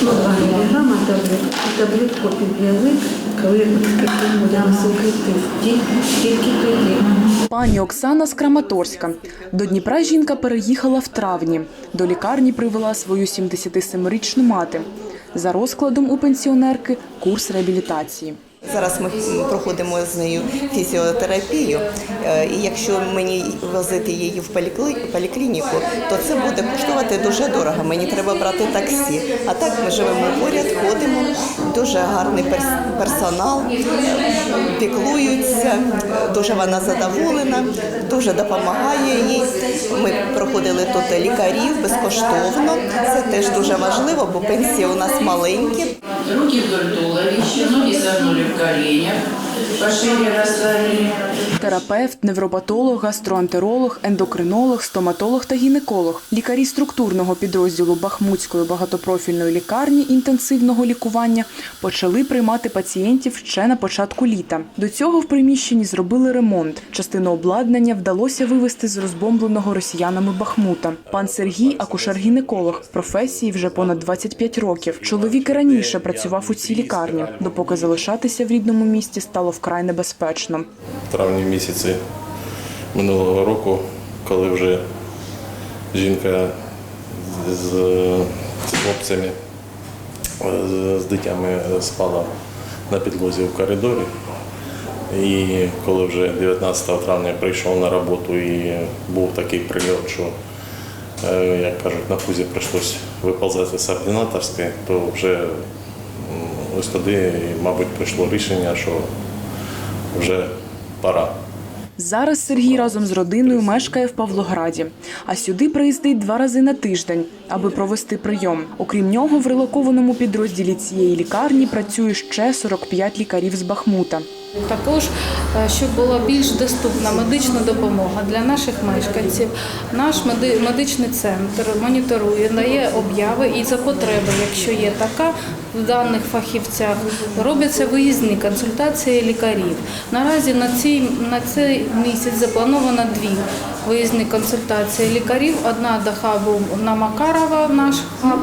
102 мг таблетку, під язик, коли будемо тільки тоді. Пані Оксана з Краматорська. До Дніпра жінка переїхала в травні. До лікарні привела свою 77-річну мати. За розкладом у пенсіонерки курс реабілітації. Зараз ми проходимо з нею фізіотерапію, Е, і якщо мені возити її в поліклініку, то це буде коштувати дуже дорого. Мені треба брати таксі. А так ми живемо поряд, ходимо. Дуже гарний персонал, е, піклуються, дуже вона задоволена, дуже допомагає їй. Ми проходили тут лікарів безкоштовно. Це теж дуже важливо, бо пенсії у нас маленькі. Руки вдоль туловища, ноги согнули в коленях. Терапевт, невропатолог, гастроентеролог, ендокринолог, стоматолог та гінеколог. Лікарі структурного підрозділу Бахмутської багатопрофільної лікарні інтенсивного лікування почали приймати пацієнтів ще на початку літа. До цього в приміщенні зробили ремонт. Частину обладнання вдалося вивезти з розбомбленого росіянами Бахмута. Пан Сергій акушер-гінеколог. Професії вже понад 25 років. Чоловік раніше працював у цій лікарні, допоки залишатися в рідному місті стало вкрай небезпечно. в травні місяці минулого року, коли вже жінка з, хлопцями, з, дитями спала на підлозі в коридорі. І коли вже 19 травня прийшов на роботу і був такий прильот, що, е, як кажуть, на пузі прийшлось виповзати з ординаторської, то вже ось тоді, мабуть, прийшло рішення, що вже пора. Зараз Сергій разом з родиною мешкає в Павлограді, а сюди приїздить два рази на тиждень, аби провести прийом. Окрім нього, в релокованому підрозділі цієї лікарні працює ще 45 лікарів з Бахмута. Також, е, щоб була більш доступна медична допомога для наших мешканців, наш медичний центр моніторує, дає обяви і за потреби, якщо є така в даних фахівцях, робляться виїзні консультації лікарів. Наразі на цей, на цей місяць заплановано дві виїзні консультації лікарів. Одна до хабу на Макарова, наш хаб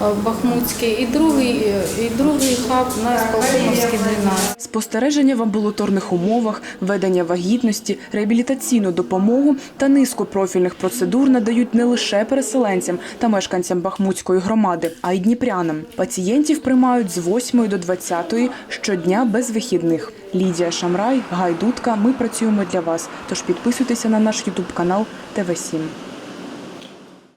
Бахмутський, і другий, і другий хаб на Сполкомовський 12. Спостереження в амбулаторних умовах, ведення вагітності, реабілітаційну допомогу та низку профільних процедур надають не лише переселенцям та мешканцям Бахмутської громади, а й дніпрянам. Пацієнтів приймають з 8 до 20 щодня без вихідних. Лідія Шамрай, Гайдутка. Ми працюємо для вас. Тож підписуйтеся на наш Ютуб канал ТВ 7